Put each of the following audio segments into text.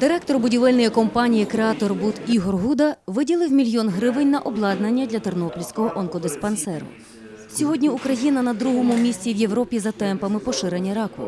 Директор будівельної компанії Креатор Буд Ігор Гуда виділив мільйон гривень на обладнання для тернопільського онкодиспансеру. Сьогодні Україна на другому місці в Європі за темпами поширення раку.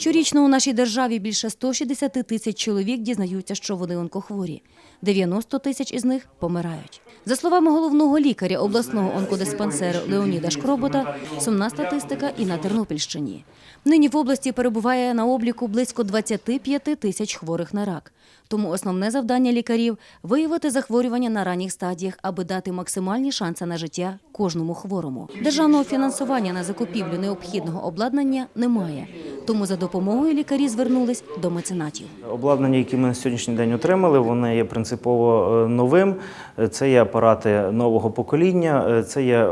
Щорічно у нашій державі більше 160 тисяч чоловік дізнаються, що вони онкохворі. 90 тисяч із них помирають. За словами головного лікаря обласного онкодиспансеру Леоніда Шкробота, сумна статистика і на Тернопільщині. Нині в області перебуває на обліку близько 25 тисяч хворих на рак. Тому основне завдання лікарів виявити захворювання на ранніх стадіях, аби дати максимальні шанси на життя кожному хворому. Державного фінансування на закупівлю необхідного обладнання немає. Тому за допомогою лікарі звернулись до меценатів. Обладнання, які ми на сьогоднішній день отримали, воно є принципово е, новим. Е, Це є апарати нового покоління, е, це є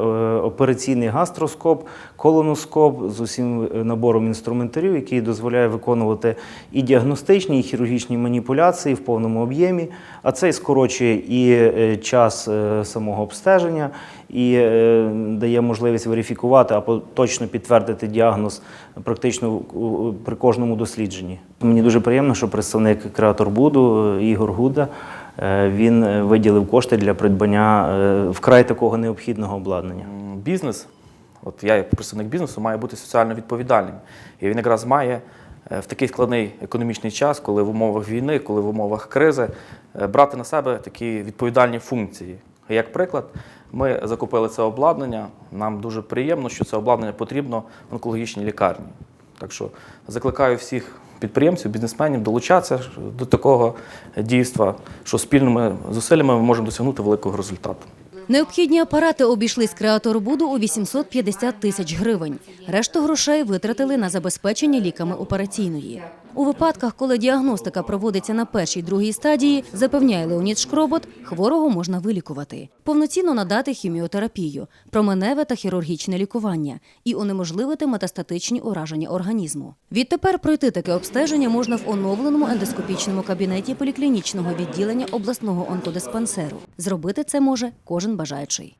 операційний гастроскоп, колоноскоп з усім набором інструментарів, який дозволяє виконувати і діагностичні, і хірургічні маніпуляції в повному об'ємі. А це і скорочує і час самого обстеження, і е, дає можливість верифікувати або точно підтвердити діагноз практично при кожному дослідженні. Мені дуже приємно, що представник креатор Буду е, Ігор Гуда е, він виділив кошти для придбання вкрай такого необхідного обладнання. Бізнес, от я як представник бізнесу, має бути соціально відповідальним. І він якраз має в такий складний економічний час, коли в умовах війни, коли в умовах кризи, брати на себе такі відповідальні функції. Як приклад, ми закупили це обладнання. Нам дуже приємно, що це обладнання потрібно в онкологічній лікарні. Так що закликаю всіх підприємців, бізнесменів долучатися до такого дійства, що спільними зусиллями ми можемо досягнути великого результату. Необхідні апарати обійшлись креатор Буду у 850 тисяч гривень. Решту грошей витратили на забезпечення ліками операційної. У випадках, коли діагностика проводиться на першій другій стадії, запевняє Леонід Шкробот, хворого можна вилікувати, повноцінно надати хіміотерапію, променеве та хірургічне лікування і унеможливити метастатичні ураження організму. Відтепер пройти таке обстеження можна в оновленому ендоскопічному кабінеті поліклінічного відділення обласного онкодиспансеру. Зробити це може кожен бажаючий.